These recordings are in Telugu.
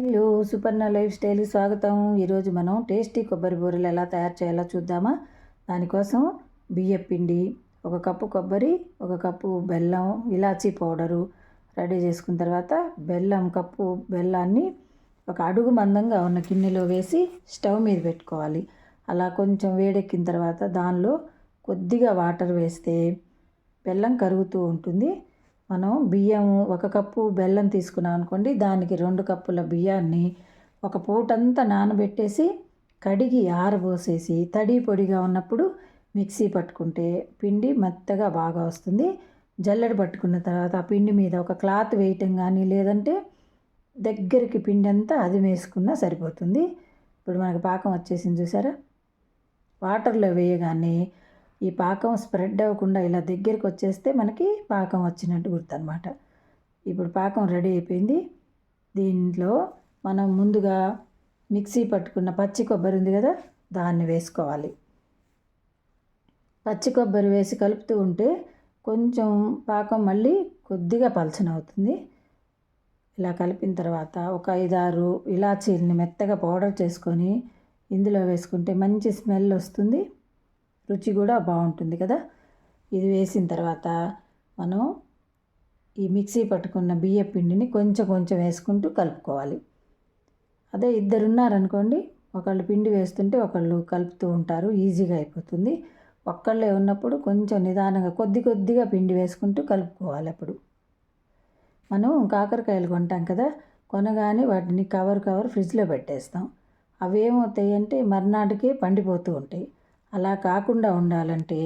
హలో సుపర్ణ లైఫ్ స్టైల్కి స్వాగతం. ఈరోజు మనం టేస్టీ కొబ్బరి బూరెలు ఎలా తయారు చేయాలో చూద్దామా? దానికోసం బియ్యం పిండి ఒక కప్పు కొబ్బరి ఒక కప్పు బెల్లం ఇలాచీ పౌడరు రెడీ చేసుకున్న తర్వాత బెల్లం కప్పు బెల్లాన్ని ఒక అడుగు మందంగా ఉన్న గిన్నెలో వేసి స్టవ్ మీద పెట్టుకోవాలి. అలా కొంచెం వేడెక్కిన తర్వాత దానిలో కొద్దిగా వాటర్ వేస్తే బెల్లం కరుగుతూ ఉంటుంది. మనం బియ్యం ఒక కప్పు బెల్లం తీసుకున్నాం అనుకోండి దానికి రెండు కప్పుల బియ్యాన్ని ఒక పూటంతా నానబెట్టేసి కడిగి ఆరబోసేసి తడి పొడిగా ఉన్నప్పుడు మిక్సీ పట్టుకుంటే పిండి మెత్తగా బాగా వస్తుంది. జల్లెడ పట్టుకున్న తర్వాత ఆ పిండి మీద ఒక క్లాత్ వేయటం కానీ లేదంటే దగ్గరికి పిండి అంతా అది వేసుకున్నా సరిపోతుంది. ఇప్పుడు మనకు పాకం వచ్చేసింది చూసారా? వాటర్లో వేయగానే ఈ పాకం స్ప్రెడ్ అవ్వకుండా ఇలా దగ్గరికి వచ్చేస్తే మనకి పాకం వచ్చినట్టు గుర్తనమాట ఇప్పుడు పాకం రెడీ అయిపోయింది. దీంట్లో మనం ముందుగా మిక్సీ పట్టుకున్న పచ్చి కొబ్బరి ఉంది కదా దాన్ని వేసుకోవాలి. పచ్చి కొబ్బరి వేసి కలుపుతూ ఉంటే కొంచెం పాకం మళ్ళీ కొద్దిగా పలచన అవుతుంది. ఇలా కలిపిన తర్వాత ఒక ఐదారు ఇలాచీలని మెత్తగా పౌడర్ చేసుకొని ఇందులో వేసుకుంటే మంచి స్మెల్ వస్తుంది. రుచి కూడా బాగుంటుంది కదా. ఇది వేసిన తర్వాత మనం ఈ మిక్సీ పట్టుకున్న బియ్య పిండిని కొంచెం కొంచెం వేసుకుంటూ కలుపుకోవాలి. అదే ఇద్దరు ఉన్నారనుకోండి ఒకళ్ళు పిండి వేస్తుంటే ఒకళ్ళు కలుపుతూ ఉంటారు ఈజీగా అయిపోతుంది. ఒక్కళ్ళే ఉన్నప్పుడు కొంచెం నిదానంగా కొద్ది కొద్దిగా పిండి వేసుకుంటూ కలుపుకోవాలి అప్పుడు. మనం కాకరకాయలు కొంటాం కదా కొనగానే వాటిని కవర్ కవర్ ఫ్రిడ్జ్లో పెట్టేస్తాం. అవి ఏమవుతాయి అంటే మర్నాటికే పండిపోతూ ఉంటాయి. అలా కాకుండా ఉండాలంటే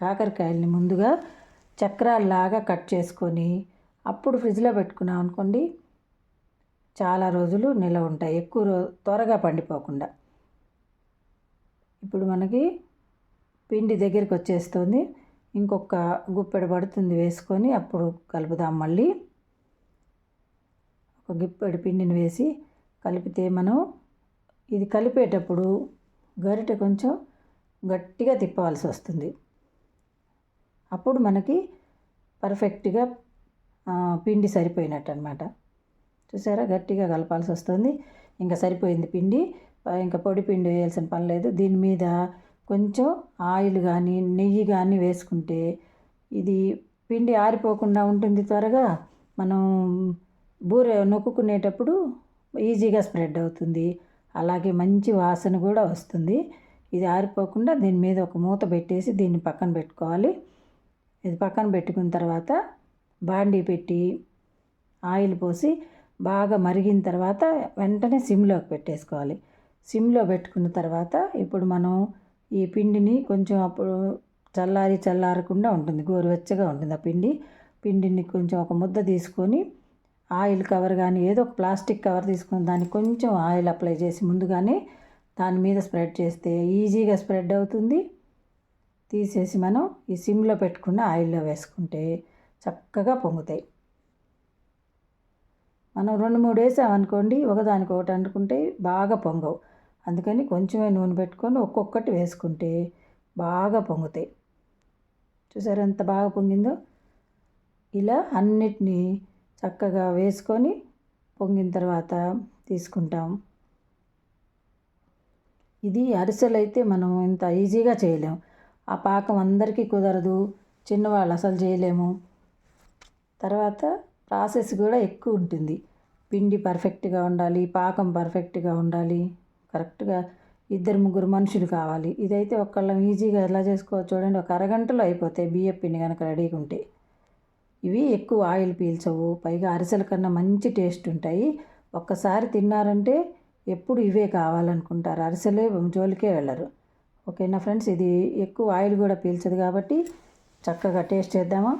కాకరకాయల్ని ముందుగా చక్రాల్లాగా కట్ చేసుకొని అప్పుడు ఫ్రిడ్జ్లో పెట్టుకున్నాం అనుకోండి చాలా రోజులు నిల్వ ఉంటాయి. ఎక్కువ రో త్వరగా పండిపోకుండా. ఇప్పుడు మనకి పిండి దగ్గరికి వచ్చేస్తుంది. ఇంకొక గుప్పెడు పడుతుంది వేసుకొని అప్పుడు కలుపుదాం మళ్ళీ. ఒక గుప్పెడు పిండిని వేసి కలిపితే మనం ఇది కలిపేటప్పుడు గరిటె కొంచెం గట్టిగా తిప్పవలసి వస్తుంది. అప్పుడు మనకి పర్ఫెక్ట్గా పిండి సరిపోయినట్టు అనమాట చూసారా? గట్టిగా కలపాల్సి వస్తుంది. ఇంకా సరిపోయింది పిండి. ఇంకా పొడి పిండి వేయాల్సిన పని లేదు. దీని మీద కొంచెం ఆయిల్ కానీ నెయ్యి కానీ వేసుకుంటే ఇది పిండి ఆరిపోకుండా ఉంటుంది త్వరగా. మనం బూరె నొక్కుకునేటప్పుడు ఈజీగా స్ప్రెడ్ అవుతుంది. అలాగే మంచి వాసన కూడా వస్తుంది. ఇది ఆరిపోకుండా దీని మీద ఒక మూత పెట్టేసి దీన్ని పక్కన పెట్టుకోవాలి. ఇది పక్కన పెట్టుకున్న తర్వాత బాండీ పెట్టి ఆయిల్ పోసి బాగా మరిగిన తర్వాత వెంటనే సిమ్లోకి పెట్టేసుకోవాలి. సిమ్లో పెట్టుకున్న తర్వాత ఇప్పుడు మనం ఈ పిండిని కొంచెం అప్పుడు చల్లారి చల్లారకుండా ఉంటుంది గోరువెచ్చగా ఉంటుంది ఆ పిండి. పిండిని కొంచెం ఒక ముద్ద తీసుకొని ఆయిల్ కవర్ కానీ ఏదో ఒక ప్లాస్టిక్ కవర్ తీసుకొని దానికి కొంచెం ఆయిల్ అప్లై చేసి ముందుగానే దాని మీద స్ప్రెడ్ చేస్తే ఈజీగా స్ప్రెడ్ అవుతుంది. తీసేసి మనం ఈ సిమ్లో పెట్టుకున్న ఆయిల్లో వేసుకుంటే చక్కగా పొంగుతాయి. మనం రెండు మూడు వేసామనుకోండి ఒకదానికి ఒకటి అనుకుంటే బాగా పొంగవు. అందుకని కొంచెమే నూనె పెట్టుకొని ఒక్కొక్కటి వేసుకుంటే బాగా పొంగుతాయి. చూసారు ఎంత బాగా పొంగిందో? ఇలా అన్నిటినీ చక్కగా వేసుకొని పొంగిన తర్వాత తీసుకుంటాం. ఇది అరిసెలు అయితే మనం ఇంత ఈజీగా చేయలేము ఆ పాకం అందరికీ కుదరదు. చిన్నవాళ్ళు అసలు చేయలేము. తర్వాత ప్రాసెస్ కూడా ఎక్కువ ఉంటుంది. పిండి పర్ఫెక్ట్గా ఉండాలి పాకం పర్ఫెక్ట్గా ఉండాలి. కరెక్ట్గా ఇద్దరు ముగ్గురు మనుషులు కావాలి. ఇదైతే ఒకళ్ళం ఈజీగా ఎలా చేసుకోవచ్చు చూడండి. ఒక అరగంటలో అయిపోతాయి బియ్యం పిండి కనుక రెడీగా ఉంటే. ఇవి ఎక్కువ ఆయిల్ పీల్చవు. పైగా అరిసెల కన్నా మంచి టేస్ట్ ఉంటాయి. ఒక్కసారి తిన్నారంటే ఎప్పుడు ఇవే కావాలనుకుంటారు. అరిసెలే జోలికే వెళ్ళరు. ఓకేనా ఫ్రెండ్స్? ఇది ఎక్కువ ఆయిల్ కూడా పీల్చదు కాబట్టి చక్కగా టేస్ట్ చేద్దామా?